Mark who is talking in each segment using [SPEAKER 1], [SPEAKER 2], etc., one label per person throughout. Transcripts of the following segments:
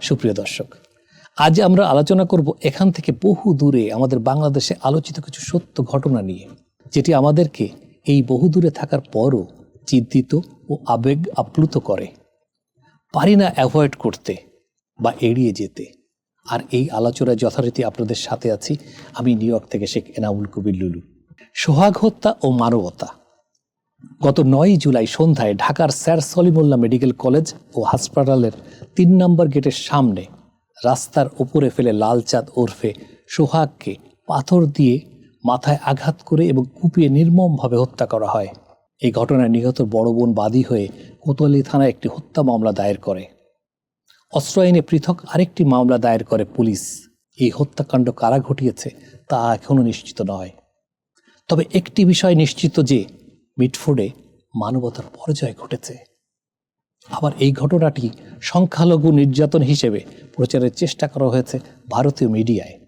[SPEAKER 1] সুপ্রিয় দর্শক, আজ আমরা আলোচনা করব এখান থেকে বহু দূরে আমাদের বাংলাদেশে আলোচিত কিছু সত্য ঘটনা নিয়ে, যেটি আমাদেরকে এই বহু দূরে থাকার পরও চিন্তিত ও আবেগ আপ্লুত করে। পারি না অ্যাভয়েড করতে বা এড়িয়ে যেতে। আর এই আলোচনায় যথারীতি আপনাদের সাথে আছি আমি নিউ ইয়র্ক থেকে শেখ এনামুল কবির লুলু। সোহাগ হত্যা ও মানবতা। গত নয় জুলাই সন্ধ্যায় ঢাকার স্যার সলিমুল্লাহ মেডিকেল কলেজ ও হাসপাতালের তিন নম্বর গেটের সামনে রাস্তার ওপরে ফেলে লালচাঁদ ওরফে সোহাগকে পাথর দিয়ে মাথায় আঘাত করে এবং কুপিয়ে নির্মমভাবে হত্যা করা হয়। এই ঘটনায় নিহত বড় বোন বাদী হয়ে কোতোয়ালি থানায় একটি হত্যা মামলা দায়ের করে। অস্ত্র আইনে পৃথক আরেকটি মামলা দায়ের করে পুলিশ। এই হত্যাকাণ্ড কারা ঘটিয়েছে তা এখনও নিশ্চিত নয়। তবে একটি বিষয় নিশ্চিত যে মিটফোর্ডে মানবতার পরাজয় ঘটেছে। আবার এই ঘটনাটি সংখ্যালঘু নির্যাতন হিসেবে প্রচারের চেষ্টা করা হয়েছে ভারতীয় মিডিয়ায়।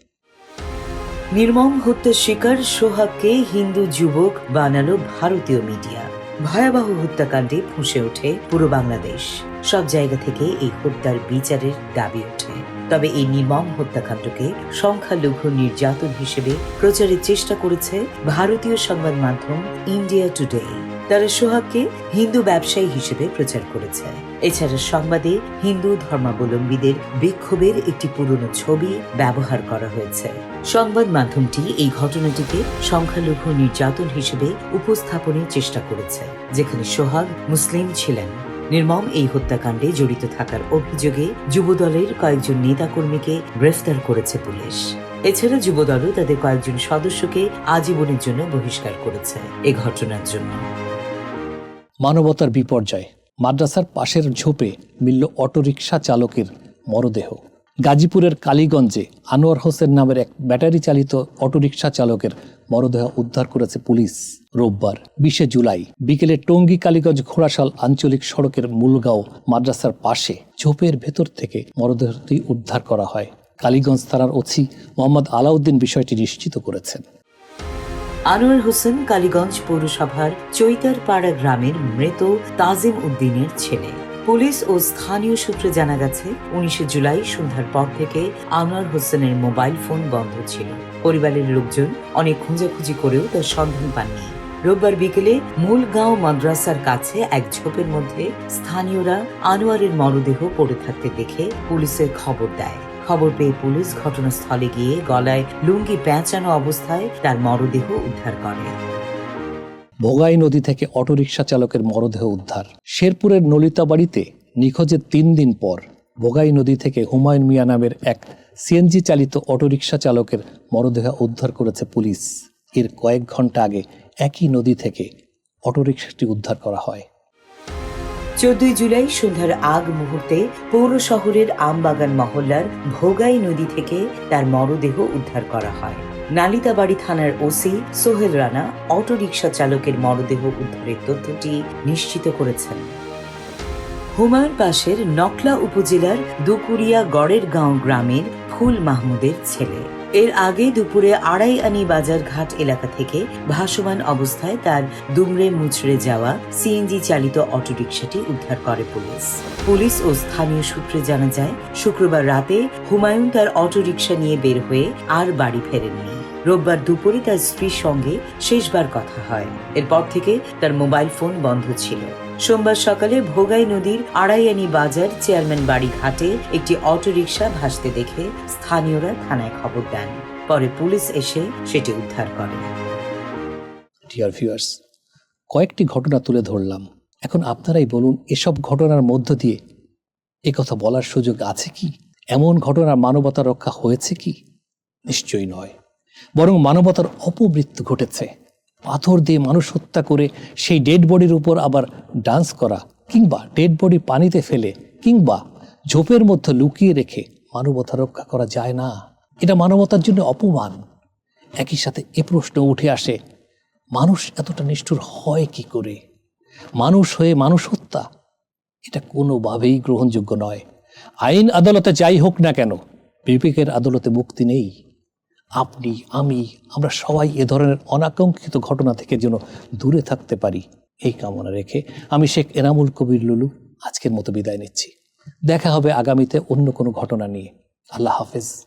[SPEAKER 2] নির্মম হত্যার শিকার সোহাগকে হিন্দু যুবক বানালো ভারতীয় মিডিয়া। ভয়াবহ হত্যাকাণ্ডে ফুঁসে ওঠে পুরো বাংলাদেশ। সব জায়গা থেকে এই হত্যার বিচারের দাবি ওঠে। তবে এই নির্মম হত্যাকাণ্ডকে সংখ্যালঘু নির্যাতন হিসেবে প্রচারের চেষ্টা করেছে ভারতীয় সংবাদ মাধ্যম ইন্ডিয়া টুডে। তারা সোহাগকে হিন্দু ব্যবসায়ী হিসেবে প্রচার করেছে। এছাড়া সংবাদে হিন্দু ধর্মাবলম্বীদের বিক্ষোভের একটি পুরনো ছবি ব্যবহার করা হয়েছে। সংবাদ মাধ্যমটি এই ঘটনাটিকে সংখ্যালঘু নির্যাতন হিসেবে উপস্থাপনের চেষ্টা করেছে, যেখানে সোহাগ মুসলিম ছিলেন। নির্মম এই হত্যাকাণ্ডে জড়িত থাকার অভিযোগে যুবদলের কয়েকজন নেতাকর্মীকে গ্রেফতার করেছে পুলিশ। এছাড়া যুবদলও তাদের কয়েকজন সদস্যকে আজীবনের জন্য বহিষ্কার করেছে এ ঘটনার জন্য।
[SPEAKER 1] মানবতার বিপর্যয়, মাদ্রাসার পাশের ঝোপে মিলল অটোরিকশা চালকের মরদেহ। গাজীপুরের কালীগঞ্জে আনোয়ার হোসেন নামের এক ব্যাটারি চালিত অটোরিকশা চালকের মরদেহ উদ্ধার করেছে পুলিশ। রোববার বিশে জুলাই বিকেলে টঙ্গী কালীগঞ্জ ঘোড়াশাল আঞ্চলিক সড়কের মূলগাঁও মাদ্রাসার পাশে ঝোপের ভেতর থেকে মরদেহটি উদ্ধার করা হয়। কালীগঞ্জ থানার ওসি মোহাম্মদ আলাউদ্দিন বিষয়টি নিশ্চিত করেছেন।
[SPEAKER 2] আনোয়ার হোসেন কালীগঞ্জ পৌরসভার চৈতারপাড়া গ্রামের মৃত তাজিম উদ্দিনের ছেলে। পুলিশ ও স্থানীয় সূত্রে জানা গেছে, উনিশে জুলাই সন্ধ্যার পর থেকে আনোয়ার হোসেনের মোবাইল ফোন বন্ধ ছিল। পরিবারের লোকজন অনেক খোঁজাখুঁজি করেও তার সন্ধান পাননি। রোববার বিকেলে মূলগাঁও মাদ্রাসার কাছে এক ঝোপের মধ্যে স্থানীয়রা আনোয়ারের মরদেহ পড়ে থাকতে দেখে পুলিশের খবর দেয়। খবর পেয়ে পুলিশ ঘটনাস্থলে গিয়ে গলায় লুঙ্গি পেঁচানো অবস্থায় তার মরদেহ উদ্ধার করে।
[SPEAKER 1] ভোগাই নদী থেকে অটোরিকশা চালকের মরদেহ উদ্ধার। শেরপুরের নলিতাবাড়িতে নিখোঁজের তিন দিন পর ভোগাই নদী থেকে হুমায়ুন মিয়া নামের এক সিএনজি চালিত অটোরিকশা চালকের মরদেহ উদ্ধার করেছে পুলিশ। এর কয়েক ঘণ্টা আগে একই নদী থেকে অটোরিকশাটি উদ্ধার করা হয়।
[SPEAKER 2] চোদ্দই জুলাই সন্ধ্যার আগ মুহূর্তে পৌর শহরের আমবাগান মহল্লার ভোগাই নদী থেকে তার মরদেহ উদ্ধার করা হয়। নালিতাবাড়ি থানার ওসি সোহেল রানা অটোরিকশা চালকের মরদেহ উদ্ধারের তথ্যটি নিশ্চিত করেছেন। হুমায়ুন পাশের নকলা উপজেলার দুকুরিয়া গড়ের গাঁও গ্রামের ফুল মাহমুদের ছেলে। এর আগে দুপুরে আড়াই আনি বাজার ঘাট এলাকা থেকে ভাসমান অবস্থায় তার দুমড়ে মুচড়ে যাওয়া সিএনজি চালিত অটোরিকশাটি উদ্ধার করে পুলিশ। পুলিশ ও স্থানীয় সূত্রে জানা যায়, শুক্রবার রাতে হুমায়ুন তার অটোরিকশা নিয়ে বের হয়ে আর বাড়ি ফেরেননি। রোববার দুপুরে তার স্ত্রীর সঙ্গে শেষবার কথা হয়। এরপর থেকে তার মোবাইল ফোন বন্ধ ছিল। সোমবার সকালে ভোগাই নদীর আড়াইয়ানি বাজার চেয়ারম্যান বাড়ি ঘাটে একটি অটোরিকশা ভাসতে দেখে স্থানীয়রা থানায় খবর দেন। পরে পুলিশ এসে সেটি উদ্ধার করে।
[SPEAKER 1] কয়েকটি ঘটনা তুলে ধরলাম। এখন আপনারাই বলুন, এসব ঘটনার মধ্য দিয়ে এ কথা বলার সুযোগ আছে কি? এমন ঘটনার মানবতা রক্ষা হয়েছে কি? নিশ্চয়ই নয়। বরং মানবতার অপমৃত্যু ঘটেছে। পাথর দিয়ে মানুষ হত্যা করে সেই ডেড বডির উপর আবার ডান্স করা কিংবা ডেড বডি পানিতে ফেলে কিংবা ঝোপের মধ্যে লুকিয়ে রেখে মানবতা রক্ষা করা যায় না। এটা মানবতার জন্য অপমান। একই সাথে এ প্রশ্ন উঠে আসে, মানুষ এতটা নিষ্ঠুর হয় কি করে? মানুষ হয়ে মানুষ হত্যা? এটা কোনোভাবেই গ্রহণযোগ্য নয়। আইন আদালতে যাই হোক না কেন, বিবেকের আদালতে মুক্তি নেই। আপনি, আমি, আমরা সবাই এ ধরনের অনাকাঙ্ক্ষিত ঘটনা থেকে যেন দূরে থাকতে পারি। এই কামনা রেখে আমি শেখ এনামুল কবির লুলু আজকের মতো বিদায় নিচ্ছি। দেখা হবে আগামীতে অন্য কোনো ঘটনা নিয়ে। আল্লাহ হাফেজ।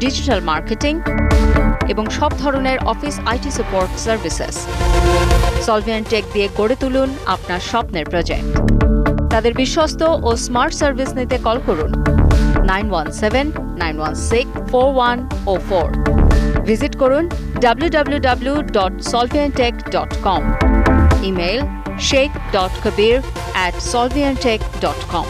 [SPEAKER 3] digital marketing এবং সব ধরনের office IT support services Solvian Tech দিয়ে গড়ে তুলুন আপনার স্বপ্নের প্রজেক্ট তাদের বিশ্বস্ত ও স্মার্ট সার্ভিস নিতে কল করুন nine one seven nine one six four one o four visit করুন W dot dot com email Sheikh dot Kabir at Solviantech dot com